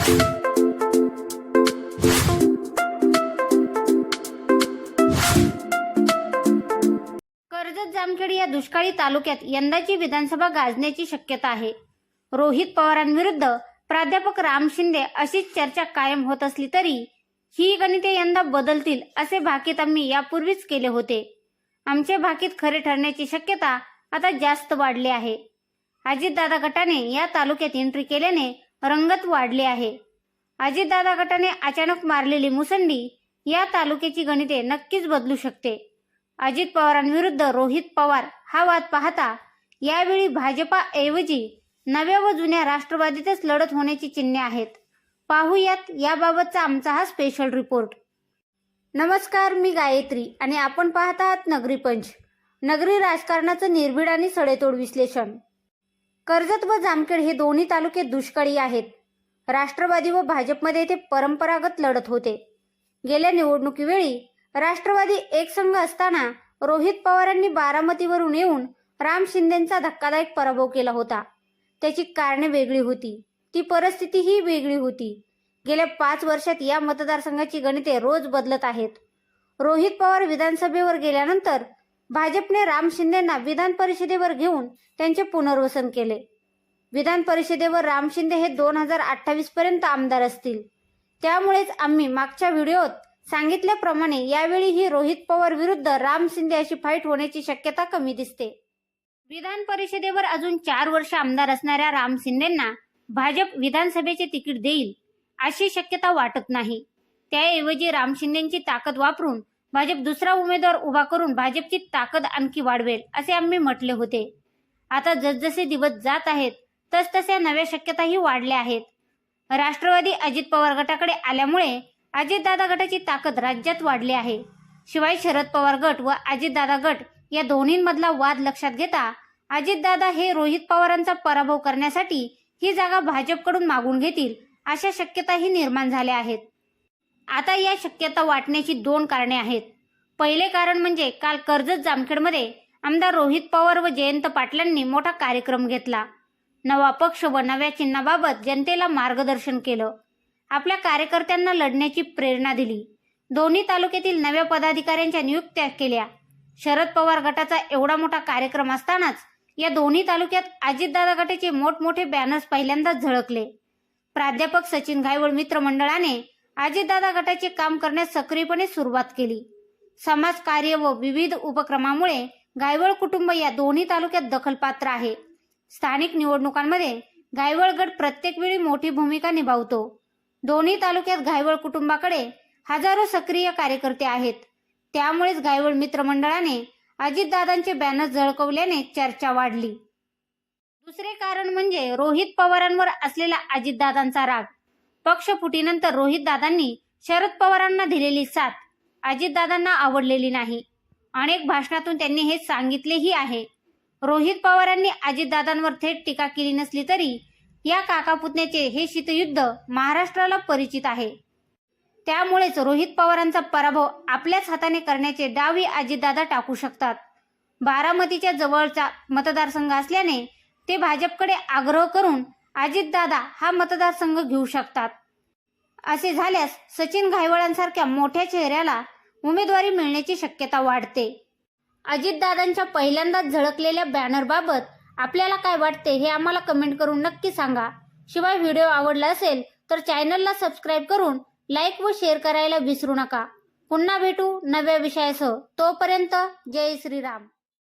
कर्जत जामखेड या दुष्काळी तालुक्यात यंदाची विधानसभा गाजण्याची शक्यता आहे. रोहित पवारांविरुद्ध प्राध्यापक राम शिंदे अशीच चर्चा कायम होत असली तरी ही गणिते यंदा बदलतील असे भाकीत आम्ही यापूर्वीच केले होते. आमचे भाकीत खरे ठरण्याची शक्यता आता जास्त वाढली आहे. अजितदादा गटाने या तालुक्यात एंट्री केल्याने रंगत वाढली आहे. अजितदादा गटाने अचानक मारलेली मुसंडी या तालुक्याची गणिते नक्कीच बदलू शकते. अजित पवारांविरुद्ध रोहित पवार हा वाद पाहता यावेळी भाजपाऐवजी नव्या व जुन्या राष्ट्रवादीतच लढत होण्याची चिन्हे आहेत. पाहूयात याबाबतचा आमचा हा स्पेशल रिपोर्ट नमस्कार मी गायत्री आणि आपण पाहत आहात नगरी पंच नगरी राजकारणाचं निर्भीड आणि सडेतोड विश्लेषण. कर्जत व जामखेड हे दोन्ही तालुके दुष्काळी आहेत. राष्ट्रवादी व भाजपमध्ये ते परंपरागत लढत होते. गेल्या निवडणुकीवेळी राष्ट्रवादी एक संघ असताना रोहित पवारांनी बारामतीवरून येऊन राम शिंदेचा धक्कादायक पराभव केला होता. त्याची कारणे वेगळी होती. ती परिस्थितीही वेगळी होती. गेल्या पाच वर्षात या मतदारसंघाची गणिते रोज बदलत आहेत. रोहित पवार विधानसभेवर गेल्यानंतर भाजपने राम शिंदेना विधान परिषदेवर घेऊन त्यांचे पुनर्वसन केले. विधान परिषदेवर राम शिंदे हे दोन हजार अठ्ठावीस पर्यंत आमदार असतील. त्यामुळेच आम्ही मागच्या व्हिडिओत सांगितल्याप्रमाणे यावेळीही रोहित पवार विरुद्ध राम शिंदे अशी फाईट होण्याची शक्यता कमी दिसते. विधान परिषदेवर अजून चार वर्ष आमदार असणाऱ्या राम शिंदेना भाजप विधानसभेचे तिकीट देईल अशी शक्यता वाटत नाही. त्याऐवजी राम शिंदेची ताकद वापरून भाजप दुसरा उमेदवार उभा करून भाजपची ताकद आणखी वाढवेल असे आम्ही म्हटले होते. आता जसजसे दिवस जात आहेत तसतशा नव्या शक्यताही वाढल्या आहेत. राष्ट्रवादी अजित पवार गटाकडे आल्यामुळे अजितदादा गटाची ताकद राज्यात वाढली आहे. शिवाय शरद पवार गट व अजितदादा गट या दोन्हींमधला वाद लक्षात घेता अजितदादा हे रोहित पवारांचा पराभव करण्यासाठी ही जागा भाजपकडून मागून घेतील अशा शक्यताही निर्माण झाल्या आहेत. आता या शक्यता वाटण्याची दोन कारणे आहेत. पहिले कारण म्हणजे काल कर्जत जामखेडमध्ये आमदार रोहित पवार व जयंत पाटलांनी मोठा कार्यक्रम घेतला. नवा पक्ष व नव्या चिन्हाबाबत जनतेला मार्गदर्शन केलं. आपल्या कार्यकर्त्यांना लढण्याची प्रेरणा दिली. दोन्ही तालुक्यातील नव्या पदाधिकाऱ्यांच्या नियुक्त्या केल्या. शरद पवार गटाचा एवढा मोठा कार्यक्रम असतानाच या दोन्ही तालुक्यात अजितदादा गटाचे मोठमोठे बॅनर्स पहिल्यांदाच झळकले. प्राध्यापक सचिन घायवळ मित्र आजीदादा अजितदादा गटाचे काम करण्यास सक्रियपणे सुरुवात केली. समाज कार्य व विविध उपक्रमामुळे गायवळ कुटुंब या दोन्ही तालुक्यात दखलपात्र आहे. स्थानिक निवडणुकांमध्ये गायवळ गट प्रत्येक वेळी मोठी भूमिका निभावतो. दोन्ही तालुक्यात घायवळ कुटुंबाकडे हजारो सक्रिय कार्यकर्ते आहेत. त्यामुळेच गायवळ मित्रमंडळाने अजितदादांचे बॅनर झळकवल्याने चर्चा वाढली. दुसरे कारण म्हणजे रोहित पवारांवर असलेला अजितदादांचा राग. पक्ष फुटीनंतर रोहित दादांनी शरद पवारांना दिलेली साथ अजितदादांना आवडलेली नाही. अनेक भाषणातून त्यांनी हे सांगितलेही आहे. रोहित पवारांनी अजितदादांवर थेट टीका केली नसली तरी या काकापुतण्याचे हे शीतयुद्ध महाराष्ट्राला परिचित आहे. त्यामुळेच रोहित पवारांचा पराभव आपल्याच हाताने करण्याचे डावी अजितदादा टाकू शकतात. बारामतीच्या जवळचा मतदारसंघ असल्याने ते भाजपकडे आग्रह करून अजितदादा हा मतदारसंघ घेऊ शकतात. असे झाल्यास सचिन घायवळांसारख्या मोठ्या चेहऱ्याला उमेदवारी मिळण्याची शक्यता वाढते. अजितदादांच्या पहिल्यांदाच झळकलेल्या बॅनरबाबत आपल्याला काय वाटते हे आम्हाला कमेंट करून नक्की सांगा. शिवाय व्हिडिओ आवडला असेल तर चॅनलला सबस्क्राईब करून लाईक व शेअर करायला विसरू नका. पुन्हा भेटू नव्या विषयासह. तोपर्यंत जय श्रीराम.